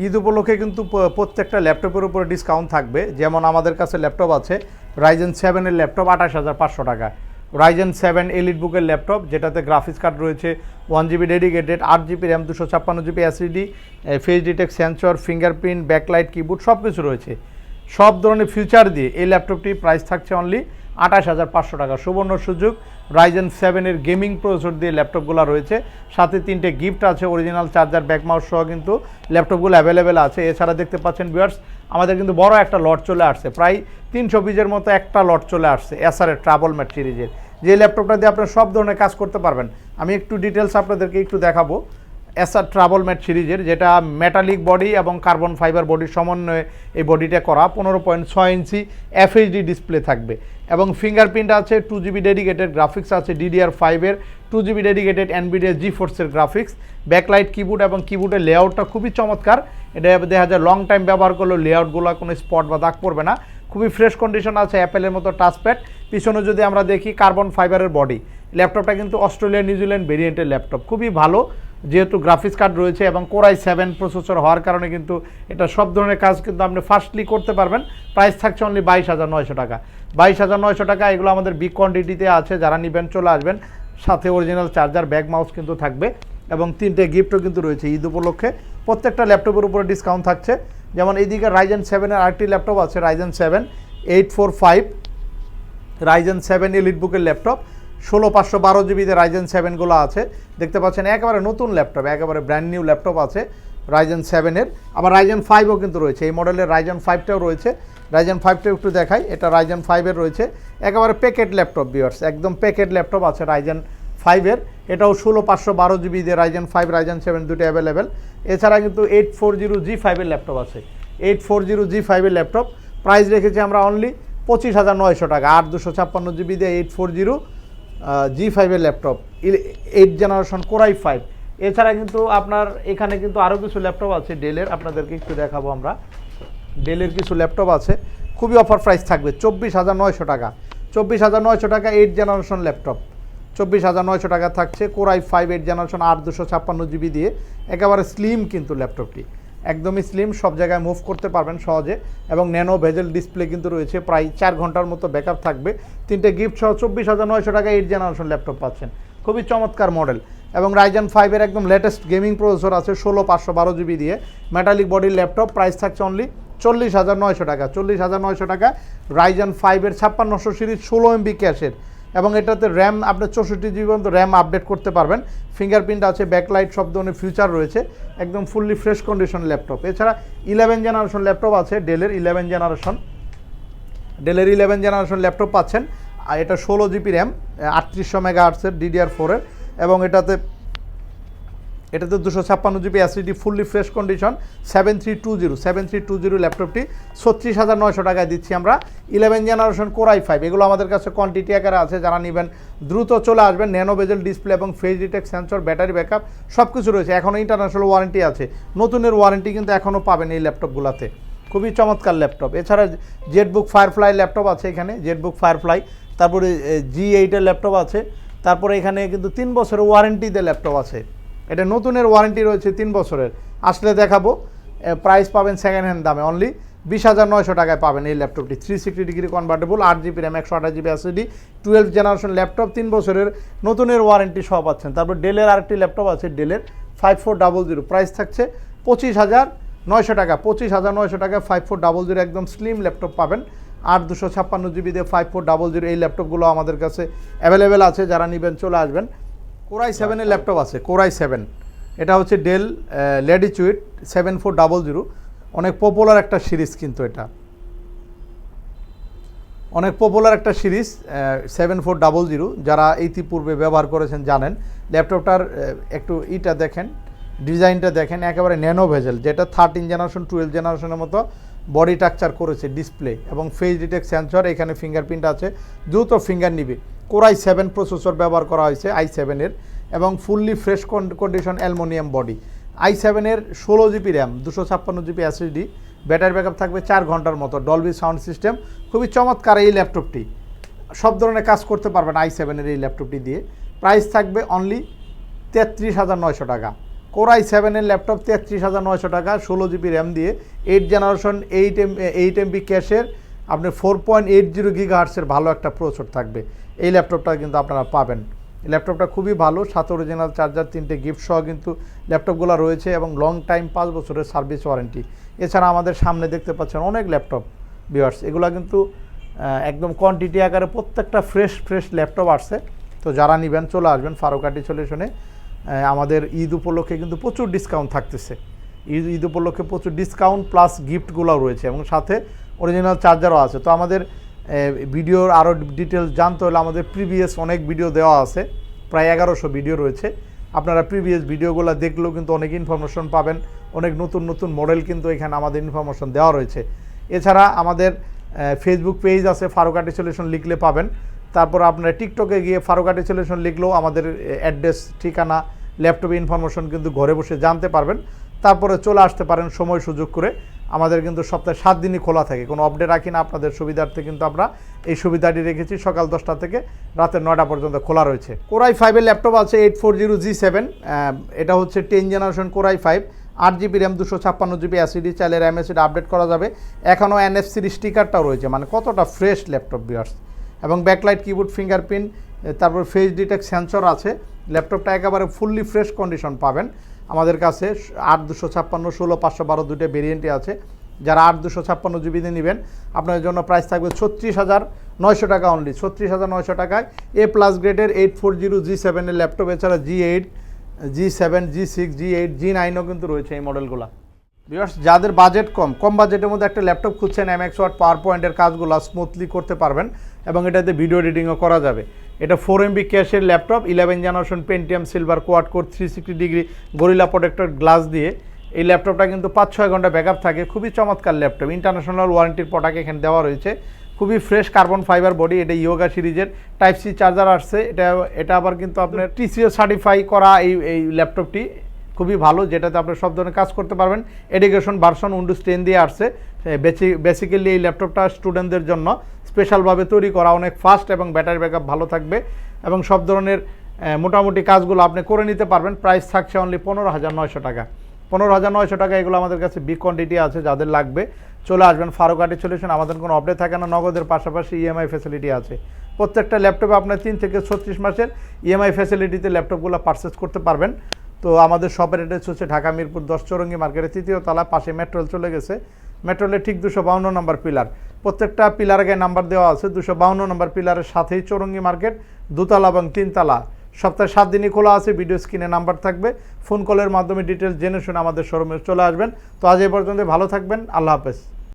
ঈদ উপলক্ষে কিন্তু প্রত্যেকটা ল্যাপটপের উপরে ডিসকাউন্ট থাকবে। যেমন আমাদের কাছে ল্যাপটপ আছে রাইজেন সেভেনের ল্যাপটপ আঠাশ হাজার পাঁচশো টাকা। রাইজেন সেভেন এলিট বুকের ল্যাপটপ, যেটাতে গ্রাফিক্স কার্ড রয়েছে ওয়ান জিবি ডেডিকেটেড আট জিবি র্যাম দুশো ছাপ্পান্ন GB SSD face detect sensor fingerprint backlight keyboard সব কিছু রয়েছে। সব ধরনের ফিউচার দিয়ে এই ল্যাপটপটি প্রাইস থাকছে অনলি আঠাশ হাজার পাঁচশো টাকা। সুবর্ণ সুযোগ রাইজেন সেভেনের গেমিং প্রসেসর দিয়ে ল্যাপটপগুলো রয়েছে। সাথে তিনটে গিফট আছে অরিজিনাল চার্জার ব্যাক মাউস সহ কিন্তু ল্যাপটপগুলো অ্যাভেলেবেল আছে। এছাড়া দেখতে পাচ্ছেন ভিউয়ার্স আমাদের কিন্তু বড় একটা লট চলে আসছে। প্রায় তিনশো পিসের মতো একটা লট চলে আসছে এসআরের ট্রাভেল ম্যাট সিরিজের যে ল্যাপটপটা দিয়ে আপনার সব ধরনের কাজ করতে পারবেন, আমি একটু ডিটেলস আপনাদেরকে একটু দেখাবো। এসআর ট্রাভেল ম্যাট সিরিজের, যেটা মেটালিক বডি এবং কার্বন ফাইবার বডির সমন্বয়ে এই বডিটা করা, পনেরো পয়েন্ট ছয় ইঞ্চি এফএইচডি ডিসপ্লে থাকবে। এবং ফিঙ্গারপ্রিন্ট আছে টু জিবি ডেডিকেটেড গ্রাফিক্স আছে ডিডিআর ফাইভের টু জিবি ডেডিকেটেড এনবিডিএস জি ফোর্সের গ্রাফিক্স ব্যাকলাইট কিবোর্ড এবং কিবোর্ডের লেআউটটা খুবই চমৎকার। এটা দেখা যায় লং টাইম ব্যবহার করলেও লেআউটগুলো কোনো স্পট বা দাগ পড়বে না। খুবই ফ্রেশ কন্ডিশন আছে অ্যাপেলের মতো টাচপ্যাড পিছনে যদি আমরা দেখি কার্বন ফাইবারের বডি ল্যাপটপটা কিন্তু অস্ট্রেলিয়া নিউজিল্যান্ড ভেরিয়েন্টের ল্যাপটপ খুবই ভালো। যেহেতু গ্রাফিক্স কার্ড রয়েছে এবং কোরাই সেভেন প্রসেসর হওয়ার কারণে কিন্তু এটা সব ধরনের কাজ কিন্তু আপনি ফাস্টলি করতে পারবেন। প্রাইস থাকছে অনলি বাইশ হাজার নয়শো টাকা। বাইশ হাজার নয়শো টাকা এগুলো আমাদের বিগ কোয়ান্টিটিতে আছে, যারা নেবেন চলে আসবেন। সাথে অরিজিনাল চার্জার ব্যাগ মাউস কিন্তু থাকবে এবং তিনটে গিফটও কিন্তু রয়েছে ঈদ উপলক্ষে। প্রত্যেকটা ল্যাপটপের উপরে ডিসকাউন্ট থাকছে। যেমন এইদিকে রাইজেন সেভেনের আরেকটি ল্যাপটপ আছে Ryzen seven eight four five Ryzen seven Elite বুকের ল্যাপটপ। ষোলো পাঁচশো বারো জিবিতে রাইজেন সেভেনগুলো আছে। দেখতে পাচ্ছেন একেবারে নতুন ল্যাপটপ, একেবারে ব্র্যান্ড নিউ ল্যাপটপ আছে রাইজেন সেভেনের। আবার রাইজেন ফাইভও কিন্তু রয়েছে। এই মডেলের রাইজেন ফাইভটাও রয়েছে। রাইজেন ফাইভটাও একটু দেখাই, এটা রাইজেন ফাইভের রয়েছে। একেবারে প্যাকেট ল্যাপটপ বিয়ার্স একদম প্যাকেট ল্যাপটপ আছে রাইজেন ফাইভের এটাও ষোলো পাঁচশো বারো জিবি দিয়ে রাইজেন ফাইভ রাইজেন সেভেন দুটো অ্যাভেলেবেল এছাড়া কিন্তু এইট ফোর জিরো জি ফাইভের ল্যাপটপ আছে। এইট ফোর জিরো জি ফাইভের ল্যাপটপ। প্রাইস রেখেছি আমরা অনলি পঁচিশ হাজার নয়শো টাকা। আট দুশো ছাপ্পান্ন জিবি দিয়ে এইট ফোর জিরো জি ফাইভের laptop eight generation core i five এছাড়া কিন্তু আপনার এখানে কিন্তু আরও কিছু ল্যাপটপ আছে ডেলের আপনাদেরকে একটু দেখাবো আমরা। ডেলের কিছু ল্যাপটপ আছে, খুবই অফার প্রাইস থাকবে, চব্বিশ হাজার নয়শো টাকা। চব্বিশ হাজার নয়শো টাকা এইট জেনারেশন ল্যাপটপ চব্বিশ হাজার নয়শো টাকা থাকছে কোরাই ফাইভ এইট জেনারেশন আট দুশো ছাপ্পান্ন জিবি দিয়ে। একেবারে স্লিম কিন্তু ল্যাপটপটি একদমই স্লিম সব জায়গায় মুভ করতে পারবেন সহজে। এবং ন্যানো ভেজেল ডিসপ্লে কিন্তু রয়েছে, প্রায় চার ঘণ্টার মতো ব্যাকআপ থাকবে। তিনটে গিফট সহ চব্বিশ হাজার নয়শো টাকা এইট জেনারেশন ল্যাপটপ পাচ্ছেন। খুবই চমৎকার মডেল এবং রাইজেন ফাইভের একদম লেটেস্ট গেমিং প্রসেসর আছে, ষোলো পাঁচশো বারো জিবি দিয়ে। মেটালিক বডির ল্যাপটপ প্রাইস থাকছে অনলি চল্লিশ হাজার নয়শো টাকা। চল্লিশ হাজার নয়শো টাকা রাইজেন ফাইভের ছাপ্পান্নশো সিরিজ ষোলো এমবি ক্যাশের এবং এটাতে র্যাম আপনি চৌষট্টি জিবি পর্যন্ত র্যাম আপডেট করতে পারবেন। ফিঙ্গারপ্রিন্ট আছে ব্যাকলাইট সব ধরনের ফিউচার রয়েছে, একদম ফুললি ফ্রেশ কন্ডিশন ল্যাপটপ এছাড়া ইলেভেন জেনারেশন ল্যাপটপ আছে ডেলের ইলেভেন জেনারেশন ডেলের ইলেভেন জেনারেশন ল্যাপটপ পাচ্ছেন। আর এটা ষোলো জিবি র্যাম আটত্রিশশো মেগা আর্টসের ডিডিআর ফোরের এবং এটাতে এটাতে দুশো ছাপ্পান্ন GB SSD fully fresh condition seven three two zero seven three two zero ল্যাপটপটি ছত্রিশ হাজার নয়শো টাকায় দিচ্ছি আমরা। ইলেভেন জেনারেশন কোরাই ফাইভ এগুলো আমাদের কাছে কোয়ান্টিটি আকারে আছে, যারা নেবেন দ্রুত চলে আসবেন ন্যানো বেজেল ডিসপ্লে এবং face detect sensor battery backup সব কিছু রয়েছে। এখনও ইন্টারন্যাশনাল ওয়ারেন্টি আছে। নতুনের ওয়ারেন্টি কিন্তু এখনও পাবেন এই ল্যাপটপগুলোতে খুবই চমৎকার ল্যাপটপ এছাড়া জেটবুক ফায়ারফ্লাই ল্যাপটপ আছে এখানে জেটবুক ফায়ারফ্লাই তারপরে জি এইটের ল্যাপটপ আছে, তারপরে এখানে কিন্তু তিন বছরের ওয়ারেন্টিতে ল্যাপটপ আছে। এটা নতুনের ওয়ারেন্টি রয়েছে তিন বছরের। আসলে দেখাবো প্রাইস পাবেন সেকেন্ড হ্যান্ড দামে অনলি বিশ হাজার নয়শো টাকায় পাবেন এই ল্যাপটপটি থ্রি সিক্সটি ডিগ্রি কনভার্টেবল আট জিবি র্যাম একশো আঠাশ GB SSD twelve generation laptop তিন বছরের নতুনের ওয়ারেন্টি সহ পাচ্ছেন। তারপর ডেলের আরেকটি ল্যাপটপ আছে ডেলের five four double zero price থাকছে পঁচিশ হাজার নয়শো টাকা। পঁচিশ হাজার নয়শো টাকা ফাইভ ফোর ডাবল জিরো একদম স্লিম ল্যাপটপ পাবেন। আট দুশো ছাপ্পান্ন জিবি দিয়ে ফাইভ ফোর ডাবল জিরো এই ল্যাপটপগুলো আমাদের কাছে অ্যাভেলেবেল আছে। যারা নেবেন, চলে আসবেন। কোরাই সেভেনের ল্যাপটপ আছে কোরাই সেভেন এটা হচ্ছে Dell Latitude seven four double zero অনেক পপুলার একটা সিরিজ কিন্তু এটা। অনেক পপুলার একটা series seven four double zero যারা ইতিপূর্বে ব্যবহার করেছেন জানেন ল্যাপটপটার একটু ইটা দেখেন, ডিজাইনটা দেখেন, একেবারে ন্যানো ভেজেল যেটা থার্টিন জেনারেশন টুয়েলভ জেনারেশনের মতো বডি টাকচার করেছে, ডিসপ্লে এবং ফেস ডিটেক্ট সেন্সর, এখানে ফিঙ্গারপ্রিন্ট আছে। দ্রুত ফিঙ্গার নিবে। কোরাই সেভেন প্রসেসর ব্যবহার করা হয়েছে আই সেভেনের এবং fully fresh condition aluminium body. I সেভেনের ষোলো জিবি র্যাম, দুশো ছাপ্পান্ন জিবি এসএসডি ব্যাটারি ব্যাকআপ থাকবে চার ঘণ্টার মতো ডলবি সাউন্ড সিস্টেম খুবই চমৎকার এই ল্যাপটপটি। সব ধরনের কাজ করতে পারবেন আই সেভেনের এই ল্যাপটপটি দিয়ে। প্রাইস থাকবে অনলি তেত্রিশ হাজার নয়শো টাকা। কোরাই সেভেনের ল্যাপটপ তেত্রিশ হাজার নয়শো টাকা, ষোলো জিবি র্যাম দিয়ে eight generation eight M eight MB ক্যাশের আপনি ফোর পয়েন্ট এইট জিরো গিগা হার্টসের ভালো একটা প্রসেসর থাকবে। এই ল্যাপটপটা কিন্তু আপনারা পাবেন। ল্যাপটপটা খুবই ভালো, সাত অরিজিনাল চার্জার তিনটে গিফট সহ কিন্তু ল্যাপটপগুলো রয়েছে এবং লং টাইম পাঁচ বছরের সার্ভিস ওয়ারেন্টি এছাড়া আমাদের সামনে দেখতে পাচ্ছেন অনেক ল্যাপটপ বিয়ার্স এগুলো কিন্তু একদম কোয়ান্টিটি আকারে প্রত্যেকটা ফ্রেশ ফ্রেশ ল্যাপটপ আসছে। তো যারা নেবেন, চলে আসবেন ফারুকাটি সলিউশনে আমাদের ঈদ উপলক্ষে কিন্তু প্রচুর ডিসকাউন্ট থাকতেছে। ঈদ ঈদ উপলক্ষে প্রচুর ডিসকাউন্ট প্লাস গিফটগুলোও রয়েছে এবং সাথে অরিজিনাল চার্জারও আছে। তো আমাদের ভিডিওর আরও ডিটেলস জানতে হলে আমাদের প্রিভিয়াস অনেক ভিডিও দেওয়া আছে। প্রায় এগারোশো ভিডিও রয়েছে। আপনারা প্রিভিয়াস ভিডিওগুলো দেখলেও কিন্তু অনেক ইনফরমেশন পাবেন। অনেক নতুন নতুন মডেল কিন্তু এখানে আমাদের ইনফরমেশন দেওয়া রয়েছে। এছাড়া আমাদের ফেসবুক পেজ আছে ফারুকাটি সলিউশন লিখলে পাবেন। তারপর আপনারা টিকটকে গিয়ে ফারুকাটি সলিউশন লিখলেও আমাদের অ্যাড্রেস ঠিকানা ল্যাপটপে ইনফরমেশন কিন্তু ঘরে বসে জানতে পারবেন। তারপরে চলে আসতে পারেন সময় সুযোগ করে। আমাদের কিন্তু সপ্তাহে সাত দিনই খোলা থাকে। কোনো আপডেট রাখি না, আপনাদের সুবিধার্থে কিন্তু আমরা এই সুবিধাটি রেখেছি। সকাল দশটা থেকে রাতের নয়টা পর্যন্ত খোলা রয়েছে। কোরাই ফাইভের ল্যাপটপ আছে eight four zero G seven এটা হচ্ছে ten generation core i five আট জিবি র্যাম দুশো ছাপ্পান্ন জিবি অ্যাসিডি চাইলে র্যাম এসিড আপডেট করা যাবে। এখনও এনএফসির স্টিকারটাও রয়েছে। মানে কতটা ফ্রেশ ল্যাপটপ বিয়ার্স এবং ব্যাকলাইট কিবোর্ড ফিঙ্গারপ্রিন্ট তারপর ফেস ডিটেক্ট সেন্সর আছে। ল্যাপটপটা একেবারে ফুললি ফ্রেশ কন্ডিশন পাবেন। আমাদের কাছে আট দুশো ছাপ্পান্ন, ষোলো, পাঁচশো বারো দুটো ভেরিয়েন্টই আছে। যারা আট দুশো ছাপ্পান্ন জিবিতে নেবেন, আপনাদের জন্য প্রাইস থাকবে ছত্রিশ হাজার নয়শো টাকা অনলি ছত্রিশ হাজার নয়শো টাকায় এ প্লাস গ্রেডের এইট ফোর জিরো জি সেভেনের ল্যাপটপ এছাড়া G eight G seven G six G eight G নাইনও কিন্তু রয়েছে এই মডেলগুলো বিকজ যাদের বাজেট কম কম বাজেটের মধ্যে একটা ল্যাপটপ খুঁজছেন এমএক্স ওয়াট পাওয়ার পয়েন্টের কাজগুলো স্মুথলি করতে পারবেন। এবং এটাতে ভিডিও এডিটিংও করা যাবে। এটা ফোর এমবি ক্যাশের laptop eleven generation Pentium silver quad core three sixty degree Gorilla protector glass দিয়ে। এই ল্যাপটপটা কিন্তু পাঁচ ছয় ঘণ্টা ব্যাকআপ থাকে। খুবই চমৎকার ল্যাপটপ ইন্টারন্যাশনাল ওয়ারেন্টির প্রোডাক্ট এখানে দেওয়া রয়েছে। খুবই ফ্রেশ কার্বন ফাইবার বডি এটা ইয়োগা সিরিজের টাইপ সি চার্জার আসছে। এটা এটা আবার কিন্তু আপনার টিসিও সার্টিফাই করা এই এই ল্যাপটপটি খুবই ভালো, যেটাতে আপনি সব ধরনের কাজ করতে পারবেন। এডুকেশন ভার্সন উইন্ডোজ টেন দিয়ে আসছে। বেসিক্যালি এই ল্যাপটপটা স্টুডেন্টদের জন্য। স্পেশালভাবে তৈরি করা, অনেক ফাস্ট এবং ব্যাটারি ব্যাকআপ ভালো থাকবে এবং সব ধরনের মোটামুটি কাজগুলো আপনি করে নিতে পারবেন। প্রাইস থাকছে অনলি পনেরো হাজার নয়শো টাকা। পনেরো হাজার নয়শো টাকা এগুলো আমাদের কাছে বিগ কোয়ান্টিটি আছে, যাদের লাগবে। চলে আসবেন ফারুকাটি সলিউশন আমাদের কোনো আপডেট থাকে না, নগদের পাশাপাশি ইএমআই ফ্যাসিলিটি আছে। প্রত্যেকটা ল্যাপটপে আপনার তিন থেকে ছত্রিশ মাসের ইএমআই ফ্যাসিলিটিতে ল্যাপটপগুলো পারচেস করতে পারবেন। তো আমাদের শপের অ্যাড্রেস হচ্ছে ঢাকা মিরপুর দশ চৌরঙ্গি মার্কেটের তৃতীয় তলা, পাশে মেট্রোল চলে গেছে। মেট্রোলের ঠিক দুশো বাউন্ন নম্বর পিলার প্রত্যেকটা পিলার গায়ে নাম্বার দেওয়া আছে, দুশো বাউন্ন নম্বর পিলারের সাথেই চৌরঙ্গি মার্কেট, দুতলা এবং তিনতলা। সপ্তাহে সাত দিনই খোলা আছে, ভিডিও স্ক্রিনে নাম্বার থাকবে। ফোন কলের মাধ্যমে ডিটেলস জেনে শুনে আমাদের শোরুমে চলে আসবেন। তো আজ এ পর্যন্ত ভালো থাকবেন, আল্লাহ হাফেজ।